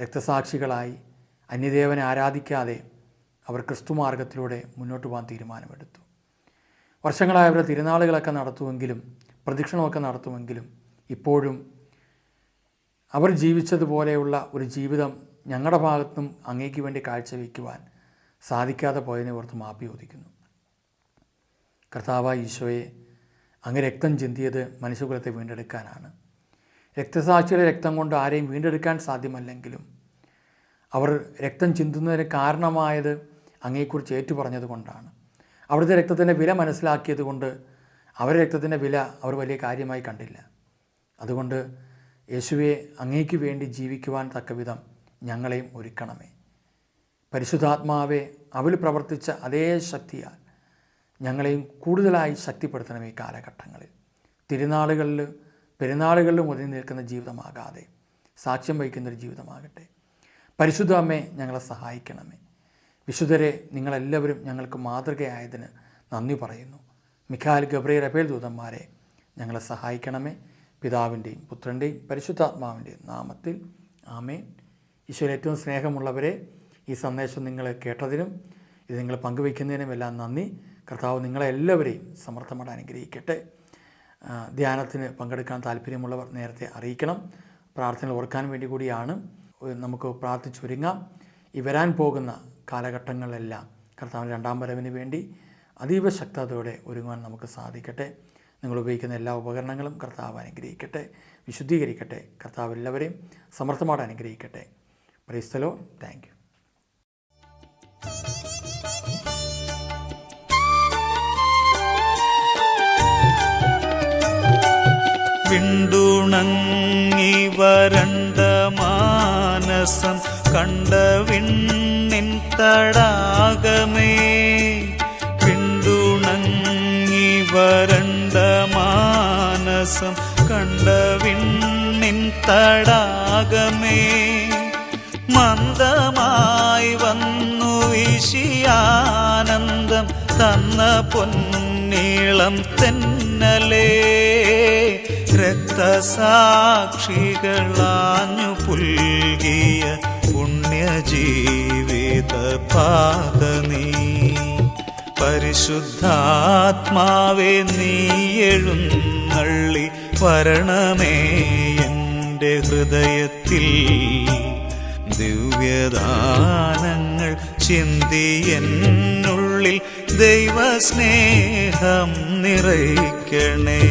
രക്തസാക്ഷികളായി അന്യദേവനെ ആരാധിക്കാതെ അവർ ക്രിസ്തുമാർഗത്തിലൂടെ മുന്നോട്ട് പോകാൻ തീരുമാനമെടുത്തു. വർഷങ്ങളായി അവരുടെ തിരുനാളുകളൊക്കെ നടത്തുമെങ്കിലും പ്രദക്ഷിണമൊക്കെ നടത്തുമെങ്കിലും ഇപ്പോഴും അവർ ജീവിച്ചതുപോലെയുള്ള ഒരു ജീവിതം ഞങ്ങളുടെ ഭാഗത്തും അങ്ങേക്ക് വേണ്ടി കാഴ്ചവെക്കുവാൻ സാധിക്കാതെ പോയതിനെ ഓർത്ത് മാപ്പി ചോദിക്കുന്നു. കർത്താവായ ഈശോയെ അങ്ങ് രക്തം ചിന്തിയത് മനുഷ്യകുലത്തെ വീണ്ടെടുക്കാനാണ്. രക്തസാക്ഷിയുടെ രക്തം കൊണ്ട് ആരെയും വീണ്ടെടുക്കാൻ സാധ്യമല്ലെങ്കിലും അവർ രക്തം ചിന്തുന്നതിന് കാരണമായത് അങ്ങയെക്കുറിച്ച് ഏറ്റുപറഞ്ഞത് കൊണ്ടാണ്. അവിടുത്തെ രക്തത്തിന്റെ വില മനസ്സിലാക്കിയത് കൊണ്ട് അവരുടെ രക്തത്തിന്റെ വില അവർ വലിയ കാര്യമായി കണ്ടില്ല. അതുകൊണ്ട് യേശുവെ അങ്ങേക്ക് വേണ്ടി ജീവിക്കുവാൻ തക്കവിധം ഞങ്ങളെയും ഒരുക്കണമേ. പരിശുദ്ധാത്മാവെ അവൽ പ്രവർത്തിച്ച അതേ ശക്തിയാൽ ഞങ്ങളെയും കൂടുതലായി ശക്തിപ്പെടുത്തണം ഈ കാലഘട്ടങ്ങളിൽ. തിരുനാളുകളിൽ പെരുന്നാളുകളിലും ഒതുങ്ങി നിൽക്കുന്ന ജീവിതമാകാതെ സാക്ഷ്യം വഹിക്കുന്നൊരു ജീവിതമാകട്ടെ. പരിശുദ്ധ അമ്മേ ഞങ്ങളെ സഹായിക്കണമേ. വിശുദ്ധരെ നിങ്ങളെല്ലാവരും ഞങ്ങൾക്ക് മാതൃകയായതിന് നന്ദി പറയുന്നു. മിഖാൽ ഗബ്രേ റബേൽ ദൂതന്മാരെ ഞങ്ങളെ സഹായിക്കണമേ. പിതാവിന്റെയും പുത്രന്റെയും പരിശുദ്ധാത്മാവിന്റെയും നാമത്തിൽ ആമേൻ. ഈശ്വരൻ ഏറ്റവും സ്നേഹമുള്ളവരെ ഈ സന്ദേശം നിങ്ങൾ കേട്ടതിനും ഇത് നിങ്ങൾ പങ്കുവയ്ക്കുന്നതിനും എല്ലാം നന്ദി. കർത്താവ് നിങ്ങളെല്ലാവരെയും സമർത്ഥമായിട്ട് അനുഗ്രഹിക്കട്ടെ. ധ്യാനത്തിന് പങ്കെടുക്കാൻ താല്പര്യമുള്ളവർ നേരത്തെ അറിയിക്കണം. പ്രാർത്ഥന ഓർക്കാൻ വേണ്ടി കൂടിയാണ്. നമുക്ക് പ്രാർത്ഥിച്ചൊരുങ്ങാം. ഈ വരാൻ പോകുന്ന കാലഘട്ടങ്ങളിലെല്ലാം കർത്താവിന്റെ രണ്ടാം വരവിന് വേണ്ടി അതീവ ശക്തതയോടെ ഒരുങ്ങുവാൻ നമുക്ക് സാധിക്കട്ടെ. നിങ്ങൾ ഉപയോഗിക്കുന്ന എല്ലാ ഉപകരണങ്ങളും കർത്താവ് അനുഗ്രഹിക്കട്ടെ. വിശുദ്ധീകരിക്കട്ടെ. കർത്താവ് എല്ലാവരെയും സമർത്ഥമായിട്ട് അനുഗ്രഹിക്കട്ടെ. പ്രൈസ്തലോ താങ്ക് യു വിണ്ടുണങ്ങി വരണ്ട മാനസം കണ്ട വിണ്ണിൻ തടാകമേ. വിണ്ടുണങ്ങി വരണ്ട മാനസം കണ്ട തടാകമേ. മന്ദമായി വന്നു വിശിയാനന്ദം തന്ന പൊന്നീളം തെന്നലേ. രക്തസാക്ഷികളാഞ്ഞു പുൽകിയ പുണ്യജീവിത പാദനീ പരിശുദ്ധാത്മാവെ നീ എഴുന്നള്ളി വരണമേ എന്റെ ഹൃദയത്തിൽ. ദിവ്യദാനങ്ങൾ ചിന്തി എന്നുള്ളിൽ ദൈവസ്നേഹം നിറയ്ക്കണേ.